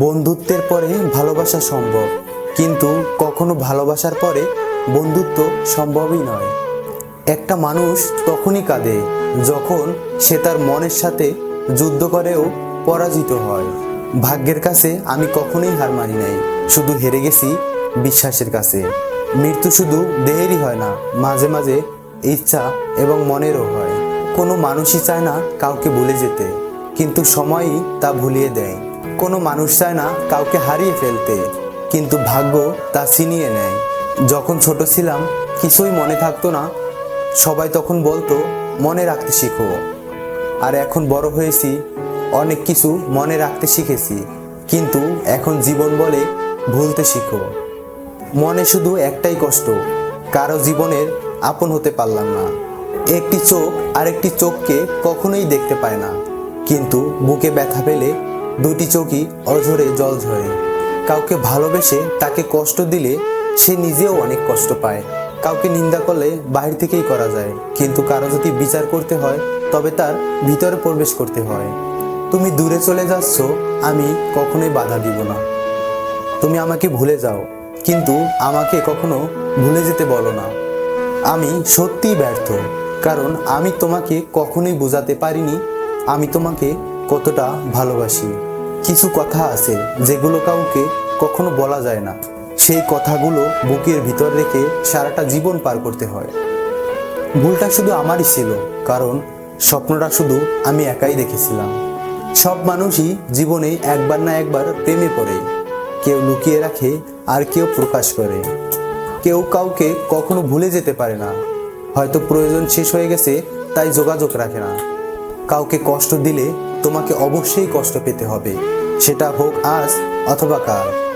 বন্ধুত্বের পরে ভালোবাসা সম্ভব। কিন্তু কখনো ভালোবাসার পরে বন্ধুত্ব সম্ভবই নয়। একটা মানুষ তখনই কাঁদে যখন সে তার মনের সাথে যুদ্ধ করেও পরাজিত হয়। ভাগ্যের কাছে আমি কখনোই হার মানি নাই, শুধু হেরে গেছি বিশ্বাসের কাছে। মৃত্যু শুধু দেহেরই হয় না, মাঝে মাঝে ইচ্ছা এবং মনেরও হয়। কোনো মানুষই চায় না কাউকে ভুলে যেতে, কিন্তু সময়ই তা ভুলিয়ে দেয়। কোনো মানুষ চায় না কাউকে হারিয়ে ফেলতে। কিন্তু ভাগ্য তা ছিনিয়ে নেয়। যখন ছোট ছিলাম, কিছুই মনে থাকতো না। সবাই তখন বলতো, মনে রাখতে শিখো। আর এখন বড় হয়েছি, অনেক কিছু মনে রাখতে শিখেছি। কিন্তু এখন জীবন বলে ভুলতে শিখো। মনে শুধু একটাই কষ্ট, কারও জীবনের আপন হতে পারলাম না। একটি চোখ আরেকটি চোখকে কখনোই দেখতে পায় না। কিন্তু বুকে ব্যথা পেলে দুটি চোখই অঝরে জল ঝরে। কাউকে ভালোবেসে তাকে কষ্ট দিলে সে নিজেও অনেক কষ্ট পায়। কাউকে নিন্দা করলে বাইরে থেকেই করা যায়। কিন্তু কারও যদি বিচার করতে হয়, তবে তার ভিতরে প্রবেশ করতে হয়। তুমি দূরে চলে যাচ্ছ, আমি কখনোই বাধা দিব না। তুমি আমাকে ভুলে যাও, কিন্তু আমাকে কখনো ভুলে যেতে বলো না। আমি সত্যিই ব্যর্থ, কারণ আমি তোমাকে কখনোই বোঝাতে পারিনি। আমি তোমাকে কতটা ভালোবাসি। কিছু কথা আছে যেগুলো কাউকে কখনো বলা যায় না। সেই কথাগুলো বুকের ভিতর রেখে সারাটা জীবন পার করতে হয়। ভুলটা শুধু আমারই ছিল, কারণ স্বপ্নটা শুধু আমি একাই দেখেছিলাম। সব মানুষই জীবনে একবার না একবার প্রেমে পড়ে। কেউ লুকিয়ে রাখে, আর কেউ প্রকাশ করে। কেউ কাউকে কখনো ভুলে যেতে পারে না। হয়তো প্রয়োজন শেষ হয়ে গেছে, তাই যোগাযোগ রাখে না। কাউকে কষ্ট দিলে তোমাকে অবশ্যই কষ্ট পেতে হবে। সেটা হোক আজ অথবা কাল।